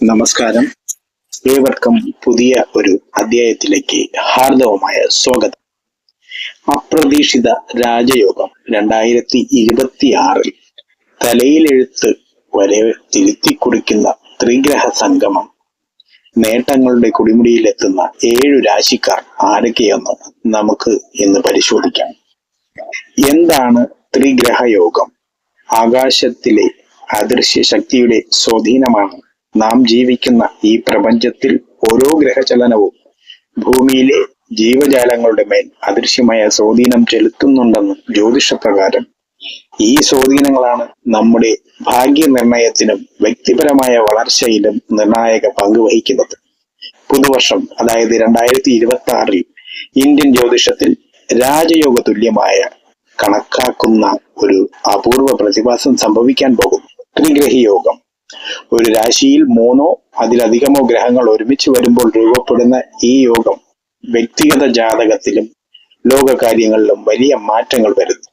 നമസ്കാരം. ഏവർക്കും പുതിയ ഒരു അധ്യായത്തിലേക്ക് ഹാർദവമായ സ്വാഗതം. അപ്രതീക്ഷിത രാജയോഗം രണ്ടായിരത്തി ഇരുപത്തി ആറിൽ തലയിലെഴുത്ത് വരെ തിരുത്തി കുറിക്കുന്ന ത്രിഗ്രഹ സംഗമം. നേട്ടങ്ങളുടെ കുടിമുടിയിലെത്തുന്ന ഏഴു രാശിക്കാർ ആരൊക്കെയെന്ന് നമുക്ക് ഇന്ന് പരിശോധിക്കാം. എന്താണ് ത്രിഗ്രഹ യോഗം ആകാശത്തിലെ അദൃശ്യ ശക്തിയുടെ സ്വാധീനമാണ് നാം ജീവിക്കുന്ന ഈ പ്രപഞ്ചത്തിൽ ഓരോ ഗ്രഹചലനവും ഭൂമിയിലെ ജീവജാലങ്ങളുടെ മേൽ അദൃശ്യമായ സ്വാധീനം ചെലുത്തുന്നുണ്ടെന്നും ജ്യോതിഷപ്രകാരം ഈ സ്വാധീനങ്ങളാണ് നമ്മുടെ ഭാഗ്യനിർണയത്തിനും വ്യക്തിപരമായ വളർച്ചയിലും നിർണായക പങ്ക് വഹിക്കുന്നത്. പുതുവർഷം അതായത് രണ്ടായിരത്തി ഇരുപത്തി ആറിൽ ഇന്ത്യൻ ജ്യോതിഷത്തിൽ രാജയോഗ തുല്യമായ കണക്കാക്കുന്ന ഒരു അപൂർവ പ്രതിഭാസം സംഭവിക്കാൻ പോകുന്നു. ത്രിഗ്രഹി യോഗം. ഒരു രാശിയിൽ മൂന്നോ അതിലധികമോ ഗ്രഹങ്ങൾ ഒരുമിച്ച് വരുമ്പോൾ രൂപപ്പെടുന്ന ഈ യോഗം വ്യക്തിഗത ജാതകത്തിലും ലോകകാര്യങ്ങളിലും വലിയ മാറ്റങ്ങൾ വരുന്നു.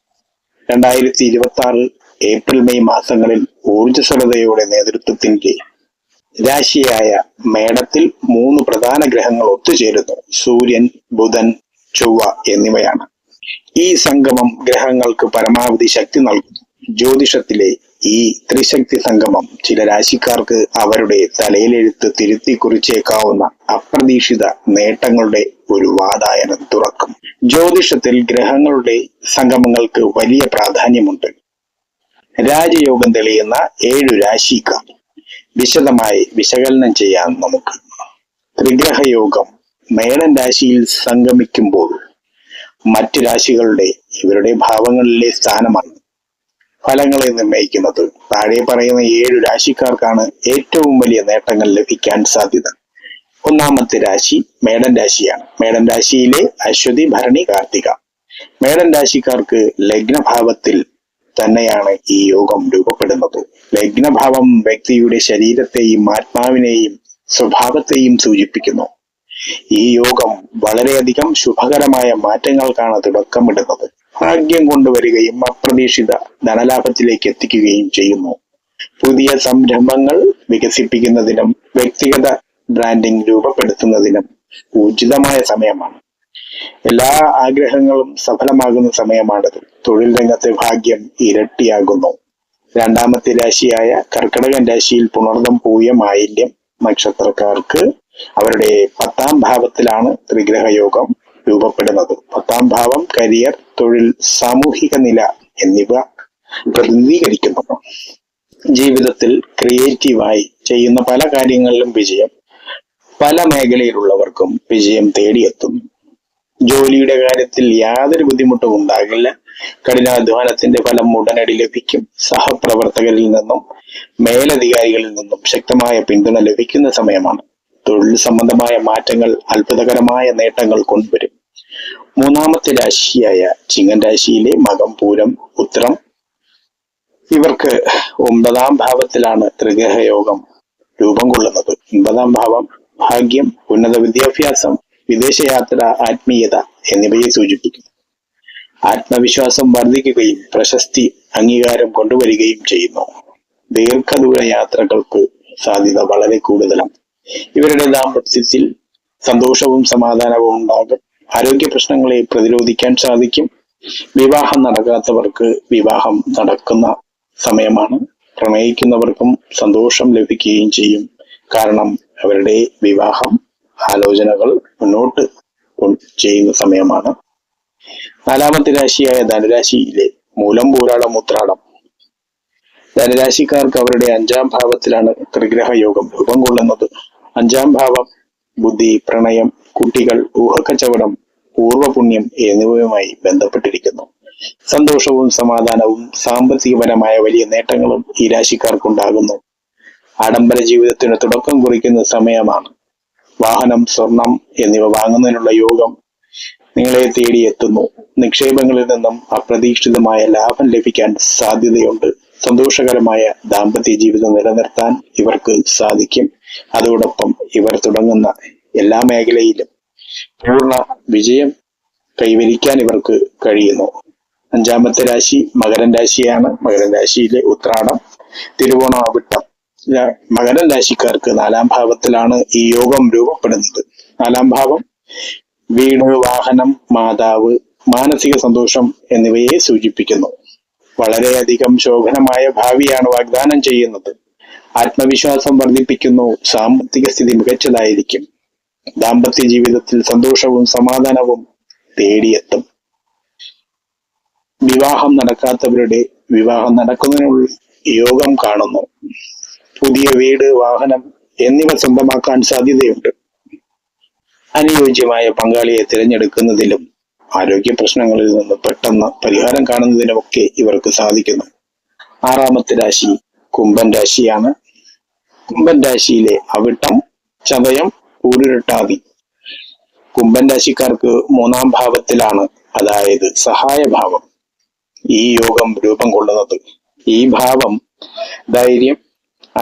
രണ്ടായിരത്തി ഇരുപത്തി ആറ് ഏപ്രിൽ മെയ് മാസങ്ങളിൽ ഊർജസ്വലതയുടെ നേതൃത്വത്തിന്റെ രാശിയായ മേടത്തിൽ മൂന്ന് പ്രധാന ഗ്രഹങ്ങൾ ഒത്തുചേരുന്നു. സൂര്യൻ ബുധൻ ചൊവ്വ എന്നിവയാണ്. ഈ സംഗമം ഗ്രഹങ്ങൾക്ക് പരമാവധി ശക്തി നൽകുന്നു. ജ്യോതിഷത്തിലെ ഈ ത്രിശക്തി സംഗമം ചില രാശിക്കാർക്ക് അവരുടെ തലയിലെഴുത്ത് തിരുത്തി കുറിച്ചേക്കാവുന്ന അപ്രതീക്ഷിത നേട്ടങ്ങളുടെ ഒരു വാതായനം തുറക്കും. ജ്യോതിഷത്തിൽ ഗ്രഹങ്ങളുടെ സംഗമങ്ങൾക്ക് വലിയ പ്രാധാന്യമുണ്ട്. രാജയോഗം തെളിയുന്ന ഏഴു രാശിക്കാർ. വിശദമായി വിശകലനം ചെയ്യാൻ നമുക്ക്. ത്രിഗ്രഹയോഗം മേടൻ രാശിയിൽ സംഗമിക്കുമ്പോൾ മറ്റു രാശികളുടെ ഇവരുടെ ഭാവങ്ങളിലെ സ്ഥാനമാണ്. ഫലങ്ങളെ നിർണയിക്കുന്നത്. താഴെ പറയുന്ന ഏഴു രാശിക്കാർക്കാണ് ഏറ്റവും വലിയ നേട്ടങ്ങൾ ലഭിക്കാൻ സാധ്യത. ഒന്നാമത്തെ രാശി മേടൻ രാശിയാണ്. മേടൻ രാശിയിലെ അശ്വതി ഭരണി കാർത്തിക. മേടൻ രാശിക്കാർക്ക് ലഗ്നഭാവത്തിൽ തന്നെയാണ് ഈ യോഗം രൂപപ്പെടുന്നത്. ലഗ്നഭാവം വ്യക്തിയുടെ ശരീരത്തെയും ആത്മാവിനെയും സ്വഭാവത്തെയും സൂചിപ്പിക്കുന്നു. ഈ യോഗം വളരെയധികം ശുഭകരമായ മാറ്റങ്ങൾക്കാണ് തുടക്കമിടുന്നത്. ഭാഗ്യം കൊണ്ടുവരികയും അപ്രതീക്ഷിത ധനലാഭത്തിലേക്ക് എത്തിക്കുകയും ചെയ്യുന്നു. പുതിയ സംരംഭങ്ങൾ വികസിപ്പിക്കുന്നതിനും വ്യക്തിഗത ബ്രാൻഡിംഗ് രൂപപ്പെടുത്തുന്നതിനും ഉചിതമായ സമയമാണ്. എല്ലാ ആഗ്രഹങ്ങളും സഫലമാകുന്ന സമയമാണത്. തൊഴിൽ രംഗത്തെ ഭാഗ്യം ഇരട്ടിയാകുന്നു. രണ്ടാമത്തെ രാശിയായ കർക്കിടകൻ രാശിയിൽ പുണർദം പൂയ മാലിന്യം നക്ഷത്രക്കാർക്ക് അവരുടെ പത്താം ഭാവത്തിലാണ് ത്രിഗ്രഹയോഗം രൂപപ്പെടുന്നത്. പത്താം ഭാവം കരിയർ തൊഴിൽ സാമൂഹിക നില എന്നിവ പ്രതിനിധീകരിക്കുന്നു. ജീവിതത്തിൽ ക്രിയേറ്റീവായി ചെയ്യുന്ന പല കാര്യങ്ങളിലും വിജയം പല മേഖലയിലുള്ളവർക്കും വിജയം തേടിയെത്തുന്നു ജോലിയുടെ കാര്യത്തിൽ യാതൊരു ബുദ്ധിമുട്ടും ഉണ്ടാകില്ല. കഠിനാധ്വാനത്തിന്റെ ഫലം ഉടനടി ലഭിക്കും. സഹപ്രവർത്തകരിൽ നിന്നും മേലധികാരികളിൽ നിന്നും ശക്തമായ പിന്തുണ ലഭിക്കുന്ന സമയമാണ്. തൊഴിൽ സംബന്ധമായ മാറ്റങ്ങൾ അത്ഭുതകരമായ നേട്ടങ്ങൾ കൊണ്ടുവരും. മൂന്നാമത്തെ രാശിയായ ചിങ്ങൻ രാശിയിലെ മകം പൂരം ഉത്രം ഇവർക്ക് ഒമ്പതാം ഭാവത്തിലാണ് ത്രിഗ്രഹയോഗം രൂപം കൊള്ളുന്നത്. ഒമ്പതാം ഭാവം ഭാഗ്യം ഉന്നത വിദ്യാഭ്യാസം വിദേശയാത്ര ആത്മീയത എന്നിവയെ സൂചിപ്പിക്കുന്നു. ആത്മവിശ്വാസം വർദ്ധിക്കുകയും പ്രശസ്തി അംഗീകാരം കൊണ്ടുവരികയും ചെയ്യുന്നു. ദീർഘദൂര യാത്രകൾക്ക് സാധ്യത വളരെ കൂടുതലാണ്. ഇവരുടെ ദാമ്പത്യത്തിൽ സന്തോഷവും സമാധാനവും ഉണ്ടാകും. ആരോഗ്യ പ്രശ്നങ്ങളെ പ്രതിരോധിക്കാൻ സാധിക്കും. വിവാഹം നടക്കാത്തവർക്ക് വിവാഹം നടക്കുന്ന സമയമാണ്. പ്രണയിക്കുന്നവർക്കും സന്തോഷം ലഭിക്കുകയും ചെയ്യും. കാരണം അവരുടെ വിവാഹം ആലോചനകൾ മുന്നോട്ട് ചെയ്യുന്ന സമയമാണ്. നാലാമത്തെ രാശിയായ ധനുരാശിയിലെ മൂലം പൂരാടം ഉത്രാടം. ധനുരാശിക്കാർക്ക് അവരുടെ അഞ്ചാം ഭാവത്തിലാണ് ത്രിഗ്രഹ യോഗം രൂപം കൊള്ളുന്നത്. അഞ്ചാം ഭാവം ബുദ്ധി പ്രണയം കുട്ടികൾ ഊഹക്കച്ചവടം പൂർവപുണ്യം എന്നിവയുമായി ബന്ധപ്പെട്ടിരിക്കുന്നു. സന്തോഷവും സമാധാനവും സാമ്പത്തികപരമായ വലിയ നേട്ടങ്ങളും ഈ രാശിക്കാർക്കുണ്ടാകുന്നു. ആഡംബര ജീവിതത്തിന് തുടക്കം കുറിക്കുന്ന സമയമാണ്. വാഹനം സ്വർണം എന്നിവ വാങ്ങുന്നതിനുള്ള യോഗം നിങ്ങളെ തേടിയെത്തുന്നു നിക്ഷേപങ്ങളിൽ നിന്നും അപ്രതീക്ഷിതമായ ലാഭം ലഭിക്കാൻ സാധ്യതയുണ്ട്. സന്തോഷകരമായ ദാമ്പത്യ ജീവിതം നിലനിർത്താൻ ഇവർക്ക് സാധിക്കും. അതോടൊപ്പം ഇവർ തുടങ്ങുന്ന എല്ലാ മേഖലയിലും പൂർണ വിജയം കൈവരിക്കാൻ ഇവർക്ക് കഴിയുന്നു. അഞ്ചാമത്തെ രാശി മകരൻ രാശിയാണ്. മകരൻ രാശിയിലെ ഉത്രാടം തിരുവോണം അവിട്ടം. മകരൻ മകരം രാശിക്കാർക്ക് നാലാം ഭാവത്തിലാണ് ഈ യോഗം രൂപപ്പെടുന്നത്. നാലാം ഭാവം വീട് വാഹനം മാതാവ് മാനസിക സന്തോഷം എന്നിവയെ സൂചിപ്പിക്കുന്നു. വളരെയധികം ശോഭനമായ ഭാവിയാണ് വാഗ്ദാനം ചെയ്യുന്നത്. ആത്മവിശ്വാസം വർദ്ധിപ്പിക്കുന്നു സാമ്പത്തിക സ്ഥിതി മികച്ചതായിരിക്കും. ദാമ്പത്യ ജീവിതത്തിൽ സന്തോഷവും സമാധാനവും തേടിയെത്തും. വിവാഹം നടക്കാത്തവരുടെ വിവാഹം നടക്കുന്നതിനുള്ള യോഗം കാണുന്നു. പുതിയ വീട് വാഹനം എന്നിവ സ്വന്തമാക്കാൻ സാധ്യതയുണ്ട്. അനുയോജ്യമായ പങ്കാളിയെ തിരഞ്ഞെടുക്കുന്നതിലും ആരോഗ്യ പ്രശ്നങ്ങളിൽ നിന്ന് പെട്ടെന്ന് പരിഹാരം കാണുന്നതിനുമൊക്കെ ഇവർക്ക് സാധിക്കുന്നു. ആറാമത്തെ രാശി കുംഭൻ രാശിയാണ്. കുംഭൻ രാശിയിലെ അവിട്ടം ചതയം ഊരിട്ടാതി കുംഭൻ രാശിക്കാർക്ക് മൂന്നാം ഭാവത്തിലാണ് അതായത് സഹായഭാവം. ഈ യോഗം രൂപം കൊള്ളുന്നത്. ഈ ഭാവം ധൈര്യം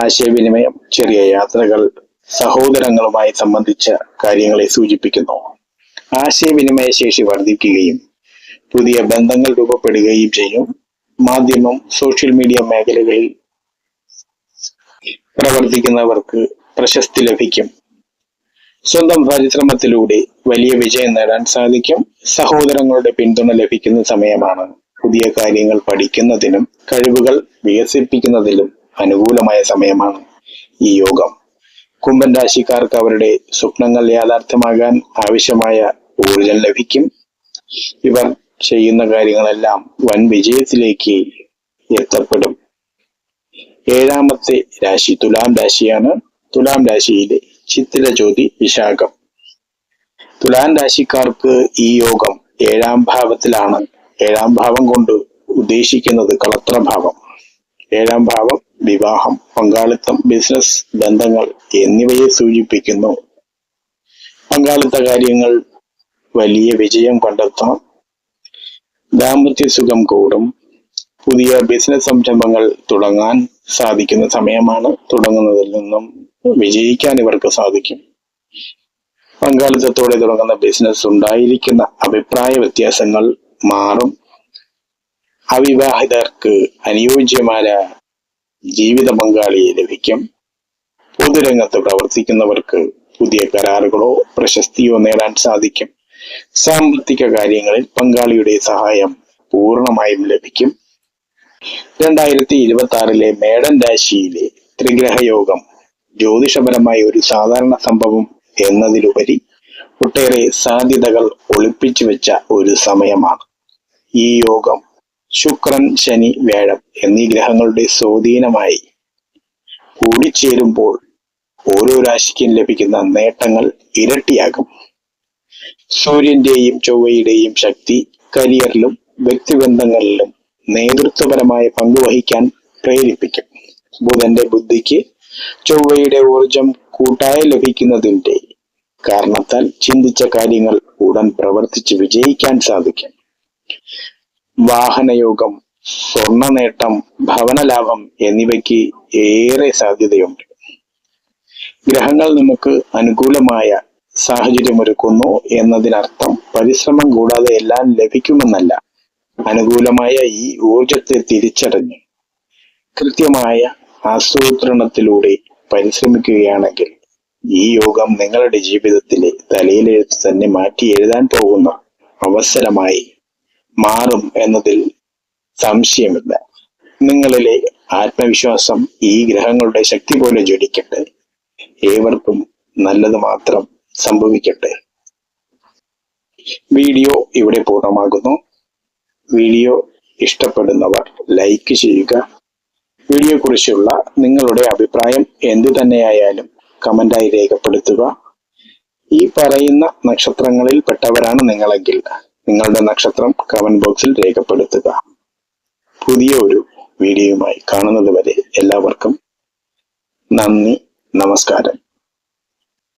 ആശയവിനിമയം ചെറിയ യാത്രകൾ സഹോദരങ്ങളുമായി സംബന്ധിച്ച കാര്യങ്ങളെ സൂചിപ്പിക്കുന്നു. ആശയവിനിമയ ശേഷി വർദ്ധിക്കുകയും പുതിയ ബന്ധങ്ങൾ രൂപപ്പെടുകയും ചെയ്യും. മാധ്യമം സോഷ്യൽ മീഡിയ മേഖലകളിൽ പ്രവർത്തിക്കുന്നവർക്ക് പ്രശസ്തി ലഭിക്കും. സ്വന്തം പരിശ്രമത്തിലൂടെ വലിയ വിജയം നേടാൻ സാധിക്കും. സഹോദരങ്ങളുടെ പിന്തുണ ലഭിക്കുന്ന സമയമാണ്. പുതിയ കാര്യങ്ങൾ പഠിക്കുന്നതിനും കഴിവുകൾ വികസിപ്പിക്കുന്നതിലും അനുകൂലമായ സമയമാണ് ഈ യോഗം. കുംഭൻ രാശിക്കാർക്ക് അവരുടെ സ്വപ്നങ്ങൾ യാഥാർത്ഥ്യമാകാൻ ആവശ്യമായ ഊർജം ലഭിക്കും. ഇവർ ചെയ്യുന്ന കാര്യങ്ങളെല്ലാം വൻ വിജയത്തിലേക്ക് എത്തപ്പെടും. ഏഴാമത്തെ രാശി തുലാം രാശിയാണ്. തുലാം രാശിയിലെ ചിത്തിര ജ്യോതി വിശാഖം. തുലാം രാശിക്കാർക്ക് ഈ യോഗം ഏഴാം ഭാവത്തിലാണ്. ഏഴാം ഭാവം കൊണ്ട് ഉദ്ദേശിക്കുന്നത് കളത്ര ഭാവം. ഏഴാം ഭാവം വിവാഹം പങ്കാളിത്തം ബിസിനസ് ബന്ധങ്ങൾ എന്നിവയെ സൂചിപ്പിക്കുന്നു. പങ്കാളിത്ത കാര്യങ്ങൾ വലിയ വിജയം കണ്ടെത്താം ദാമ്പത്യ സുഖം കൂടും. പുതിയ ബിസിനസ് സംരംഭങ്ങൾ തുടങ്ങാൻ സാധിക്കുന്ന സമയമാണ് തുടങ്ങുന്നതിൽ നിന്നും വിജയിക്കാൻ ഇവർക്ക് സാധിക്കും. പങ്കാളിത്തത്തോടെ തുടങ്ങുന്ന ബിസിനസ് ഉണ്ടായിരിക്കുന്ന അഭിപ്രായ വ്യത്യാസങ്ങൾ മാറും. അവിവാഹിതർക്ക് അനുയോജ്യമായ ജീവിത പങ്കാളിയെ ലഭിക്കും. പൊതുരംഗത്ത് പ്രവർത്തിക്കുന്നവർക്ക് പുതിയ കരാറുകളോ പ്രശസ്തിയോ നേടാൻ സാധിക്കും. സാമ്പത്തിക കാര്യങ്ങളിൽ പങ്കാളിയുടെ സഹായം പൂർണമായും ലഭിക്കും. രണ്ടായിരത്തി ഇരുപത്തി ആറിലെ മേടൻ രാശിയിലെ ത്രിഗ്രഹയോഗം ജ്യോതിഷപരമായ ഒരു സാധാരണ സംഭവം എന്നതിലുപരി ഒട്ടേറെ സാധ്യതകൾ ഒളിപ്പിച്ചു വെച്ച ഒരു സമയമാണ്. ഈ യോഗം ശുക്രൻ ശനി വേഴം എന്നീ ഗ്രഹങ്ങളുടെ സ്വാധീനമായി കൂടിച്ചേരുമ്പോൾ ഓരോ രാശിക്കും ലഭിക്കുന്ന നേട്ടങ്ങൾ ഇരട്ടിയാകും. സൂര്യന്റെയും ചൊവ്വയുടെയും ശക്തി കരിയറിലും വ്യക്തിബന്ധങ്ങളിലും നേതൃത്വപരമായ പങ്കുവഹിക്കാൻ പ്രേരിപ്പിക്കും. ബുധന്റെ ബുദ്ധിക്ക് ചൊവ്വയുടെ ഊർജം കൂട്ടായി ലഭിക്കുന്നതിന്റെ കാരണത്താൽ ചിന്തിച്ച കാര്യങ്ങൾ ഉടൻ പ്രവർത്തിച്ച് വിജയിക്കാൻ സാധിക്കും. വാഹനയോഗം സ്വർണ നേട്ടം ഭവനലാഭം എന്നിവയ്ക്ക് ഏറെ സാധ്യതയുണ്ട്. ഗ്രഹങ്ങൾ നമുക്ക് അനുകൂലമായ സാഹചര്യമൊരുക്കുന്നു എന്നതിനർത്ഥം പരിശ്രമം കൂടാതെ എല്ലാം ലഭിക്കുമെന്നല്ല. അനുകൂലമായ ഈ ഊർജത്തെ തിരിച്ചറിഞ്ഞ് കൃത്യമായ ആസൂത്രണത്തിലൂടെ പരിശ്രമിക്കുകയാണെങ്കിൽ ഈ യോഗം നിങ്ങളുടെ ജീവിതത്തിലെ തലയിലെഴുത്ത് തന്നെ മാറ്റി എഴുതാൻ പോകുന്ന അവസരമായി മാറും എന്നതിൽ സംശയമില്ല. നിങ്ങളിലെ ആത്മവിശ്വാസം ഈ ഗ്രഹങ്ങളുടെ ശക്തി പോലെ ജ്വലിക്കട്ടെ. ഏവർക്കും നല്ലത് മാത്രം സംഭവിക്കട്ടെ. വീഡിയോ ഇവിടെ പൂർണമാകുന്നു. വീഡിയോ ഇഷ്ടപ്പെടുന്നവർ ലൈക്ക് ചെയ്യുക. വീഡിയോ കുറിച്ചുള്ള നിങ്ങളുടെ അഭിപ്രായം എന്തു തന്നെയായാലും കമന്റായി രേഖപ്പെടുത്തുക. ഈ പറയുന്ന നക്ഷത്രങ്ങളിൽ പെട്ടവരാണ് നിങ്ങളെങ്കിൽ നിങ്ങളുടെ നക്ഷത്രം കമന്റ് ബോക്സിൽ രേഖപ്പെടുത്തുക. പുതിയ ഒരു വീഡിയോയുമായി കാണുന്നത് വരെ എല്ലാവർക്കും നന്ദി നമസ്കാരം.